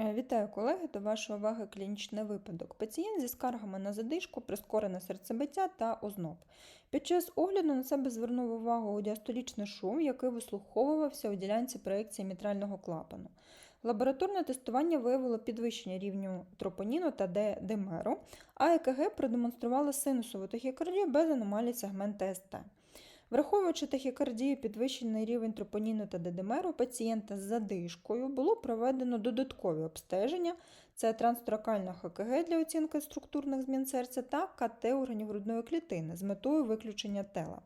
Е, Вітаю колеги, до вашої уваги клінічний випадок. Пацієнт зі скаргами на задишку, прискорене серцебиття та озноб. Під час огляду на себе звернув увагу діастолічний шум, який вислуховувався у ділянці проекції мітрального клапану. Лабораторне тестування виявило підвищення рівню тропоніну та Д- димеру, а ЕКГ продемонструвало синусову тахікардію без аномалій сегмента СТ. Враховуючи тахікардію, підвищений рівень тропоніну та дедимеру пацієнта з задишкою, було проведено додаткові обстеження. Це трансторакальна ХКГ для оцінки структурних змін серця та КТ органів грудної клітини з метою виключення тела.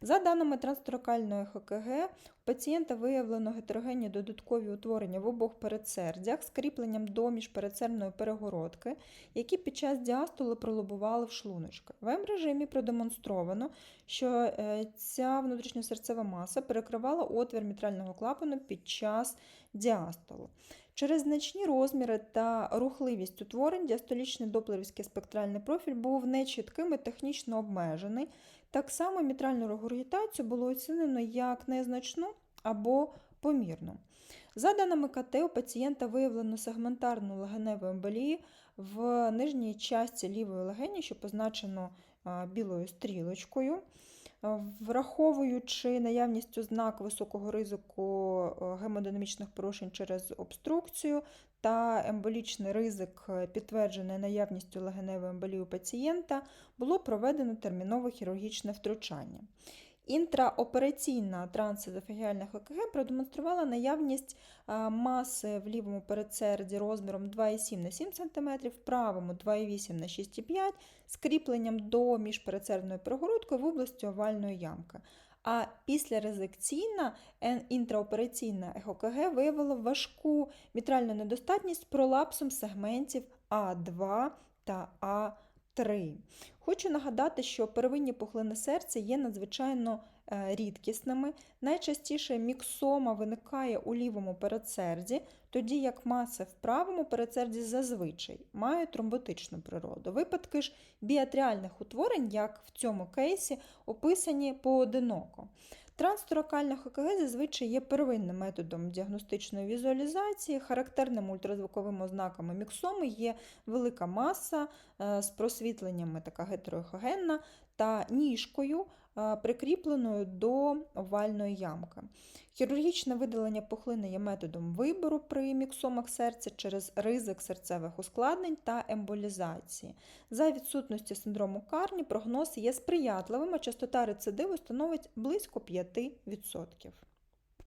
За даними трансторакальної ХКГ, у пацієнта виявлено гетерогенні додаткові утворення в обох передсердях з кріпленням до міжпередсердної перегородки, які під час діастоли пролобували в шлуночки. В М-режимі продемонстровано, що е, ця внутрішньосерцева маса перекривала отвір мітрального клапану під час діастолу. Через значні розміри та рухливість утворень діастолічний доплерівський спектральний профіль був нечітким і технічно обмежений. Так само мітральну регургітацію було оцінено як незначну або помірну. За даними КТ, у пацієнта виявлено сегментарну легеневу емболію в нижній часті лівої легені, що позначено білою стрілочкою. А, Враховуючи наявність ознак високого ризику е, гемодинамічних порушень через обструкцію та емболічний ризик, е, підтверджений наявністю легеневої емболії у пацієнта, було проведено термінове хірургічне втручання. Інтраопераційна трансезофагіальна ХКГ продемонструвала наявність маси в лівому передсерді розміром 2,7 на 7 см, в правому 2,8 на 6,5 з кріпленням до міжпередсердної перегородки в області овальної ямки. А післярезекційна інтраопераційна ЕХОКГ виявила важку мітральну недостатність пролапсом сегментів А2 та А3. Хочу нагадати, що первинні пухлини серця є надзвичайно е, рідкісними. Найчастіше міксома виникає у лівому передсерді, тоді як маси в правому передсерді зазвичай мають тромботичну природу. Випадки ж біатріальних утворень, як в цьому кейсі, описані поодиноко. Трансторакальна ХКГ зазвичай є первинним методом діагностичної візуалізації. Характерними ультразвуковими ознаками міксоми є велика маса е, з просвітленнями, така гетерохогенна, та ніжкою, прикріпленою до овальної ямки. Хірургічне видалення пухлини є методом вибору при міксомах серця через ризик серцевих ускладнень та емболізації. За відсутності синдрому Карні прогноз є сприятливим, а частота рецидиву становить близько 5%.